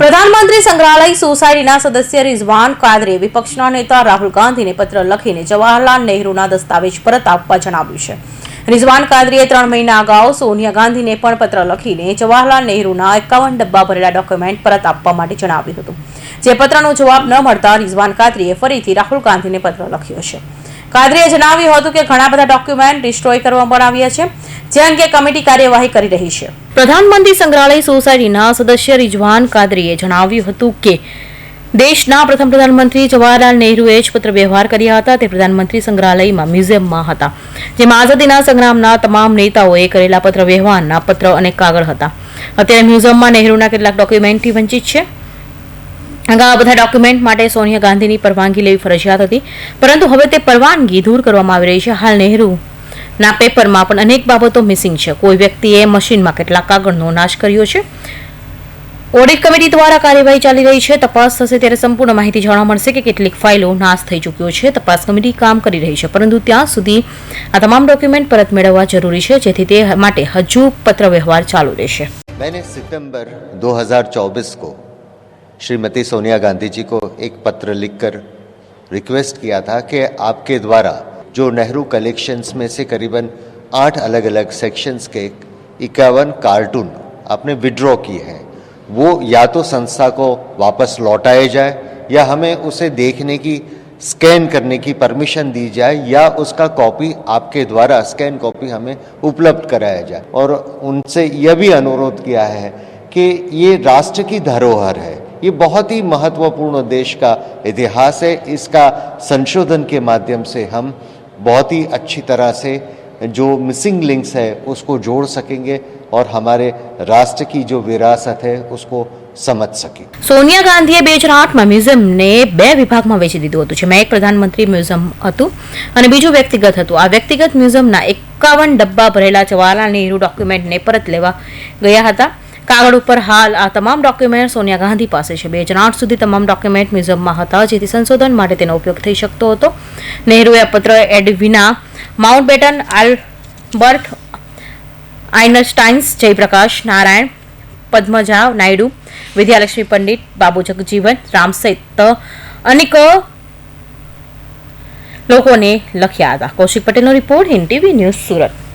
પ્રધાનમંત્રી સંગ્રહાલય સોસાયટીના સદસ્ય રિઝવાન કાદરે વિપક્ષના નેતા રાહુલ ગાંધીને પત્ર લખીને જવાહરલાલ નહેરુના દસ્તાવેજ પરત આપવા જણાવ્યું છે. રિઝવાન કાદરીએ ત્રણ મહિના અગાઉ સોનિયા ગાંધીને પણ પત્ર લખીને જવાહરલાલ નહેરુના એકાવન ડબ્બા ભરેલા ડોક્યુમેન્ટ પરત આપવા માટે જણાવ્યું હતું. જે પત્રનો જવાબ ન મળતા રિઝવાન કાદરીએ ફરીથી રાહુલ ગાંધીને પત્ર લખ્યો છે. કાદરીએ જણાવ્યું હતું કે ઘણા બધા ડોક્યુમેન્ટ ડિસ્ટ્રોય કરવામાં આવ્યા છે, જે અંગે કમિટી કાર્યવાહી કરી રહી છે. પ્રધાનમંત્રી સંગ્રહાલય સોસાયટીના સદસ્ય રિજવાન કાદરીએ જણાવ્યું હતું કે, દેશના પ્રથમ પ્રધાનમંત્રી જવાહરલાલ નહેરુએ જ પત્ર વ્યવહાર કર્યા હતા, તે પ્રધાનમંત્રી સંગ્રહાલયમાં મ્યુઝિયમમાં હતા, જેમાં આઝાદીના સંગ્રામના તમામ નેતાઓએ કરેલા પત્ર વ્યવહારના પત્ર અને કાગળ હતા. અત્યારે મ્યુઝિયમમાં નહેરુના કેટલાક ડોક્યુમેન્ટથી વંચિત છે. અગાઉ બધા ડોક્યુમેન્ટ માટે સોનિયા ગાંધીની પરવાનગી લેવી ફરજિયાત હતી. પરંતુ હવે તે પરવાનગી દૂર કરવામાં આવી રહી છે. હાલ નહેરુ ના પેપરમાં પણ અનેક બાબતો મિસિંગ છે. કોઈ વ્યક્તિએ મશીનમાં કેટલાક કાગળનો નાશ કર્યો છે. ઓડિટ કમિટી દ્વારા કાર્યવાહી ચાલી રહી છે. તપાસ થશે ત્યારે સંપૂર્ણ માહિતી જાણવા મળશે કે કેટલીક ફાઇલો નાશ થઈ ચૂક્યો છે. તપાસ કમિટી કામ કરી રહી છે. પરંતુ ત્યાં સુધી આ તમામ ડોક્યુમેન્ટ પરત મેળવવા જરૂરી છે, જેથી તે માટે હજુ પત્ર વ્યવહાર ચાલુ રહેશે. મેને હજાર ચોવીસ કો श्रीमती सोनिया गांधी जी को एक पत्र लिखकर रिक्वेस्ट किया था कि आपके द्वारा जो नेहरू कलेक्शंस में से करीबन आठ अलग अलग सेक्शंस के इक्यावन कार्टून आपने विड्रॉ किए हैं, वो या तो संस्था को वापस लौटाए जाए या हमें उसे देखने की स्कैन करने की परमिशन दी जाए या उसका कॉपी आपके द्वारा स्कैन कॉपी हमें उपलब्ध कराया जाए। और उनसे यह भी अनुरोध किया है कि ये राष्ट्र की धरोहर है ये बहुत ही महत्वपूर्ण देश का इतिहास है इसका संशोधन के माध्यम से हम बहुत ही अच्छी तरह से जो मिसिंग लिंक्स है उसको जोड़ सकेंगे और हमारे राष्ट्र की जो विरासत है उसको समझ सकें સોનિયા ગાંધીએ બે હજાર આઠમાં મ્યુઝિયમને બે વિભાગમાં વેચી દીધું હતું જેમાં એક પ્રધાનમંત્રી મ્યુઝિયમ હતું અને બીજું વ્યક્તિગત હતું આ વ્યક્તિગત મ્યુઝિયમના એકાવન ડબ્બા ભરેલા જવાહરલાલ નહેરુ ડોક્યુમેન્ટને પરત લેવા ગયા હતા કાગળ ઉપર હાલ આ તમામ ડોક્યુમેન્ટ સોનિયા ગાંધી પાસે છે. બે હજાર આઠ સુધી તમામ ડોક્યુમેન્ટ મ્યુઝિયમમાં હતા, જેથી સંશોધન માટે તેનો ઉપયોગ થઈ શકતો હતો. નહેરુએ પત્ર Edwina Mountbatten Albert, Einsteins, Jayaprakash, Narayan, Padmaja Naidu, Vidyalakshmi Pandit, Babu Jagjivan, Ram સહિત અનેક લોકોને લખ્યા હતા. કૌશિક પટેલનો report Hind TV news Surat.